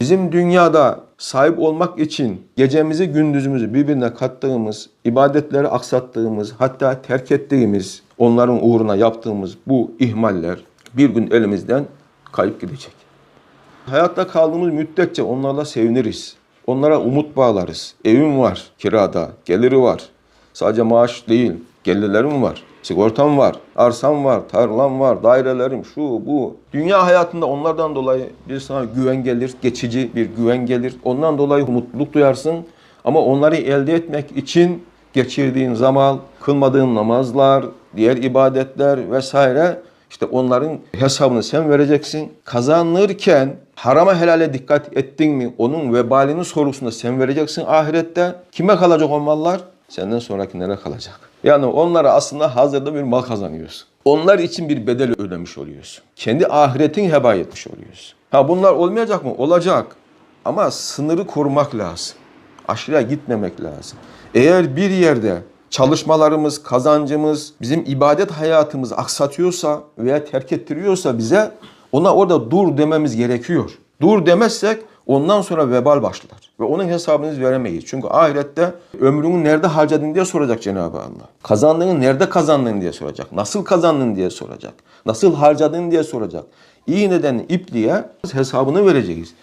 Bizim dünyada sahip olmak için gecemizi gündüzümüzü birbirine kattığımız, ibadetleri aksattığımız, hatta terk ettiğimiz, onların uğruna yaptığımız bu ihmaller bir gün elimizden kayıp gidecek. Hayatta kaldığımız müddetçe onlarla seviniriz. Onlara umut bağlarız. Evim var, kirada, geliri var. Sadece maaş değil, gelirlerim var. Sigortam var, arsam var, tarlam var, dairelerim, şu bu. Dünya hayatında onlardan dolayı bir sana güven gelir, geçici bir güven gelir. Ondan dolayı mutluluk duyarsın. Ama onları elde etmek için geçirdiğin zaman, kılmadığın namazlar, diğer ibadetler vesaire işte onların hesabını sen vereceksin. Kazanırken harama helale dikkat ettin mi? Onun vebalinin sorusunda sen vereceksin ahirette. Kime kalacak o mallar? Senden sonrakilere kalacak. Yani onlara aslında hazırda bir mal kazanıyorsun. Onlar için bir bedel ödemiş oluyorsun. Kendi ahiretin heba etmiş oluyorsun. Ha bunlar olmayacak mı? Olacak. Ama sınırı korumak lazım. Aşırıya gitmemek lazım. Eğer bir yerde çalışmalarımız, kazancımız, bizim ibadet hayatımız aksatıyorsa veya terk ettiriyorsa bize ona orada dur dememiz gerekiyor. Dur demezsek ondan sonra vebal başlar. Ve onun hesabını biz veremeyiz. Çünkü ahirette ömrünü nerede harcadın diye soracak Cenab-ı Allah. Kazandığını nerede kazandın diye soracak. Nasıl kazandın diye soracak. Nasıl harcadın diye soracak. İğneden ipliğe hesabını vereceğiz.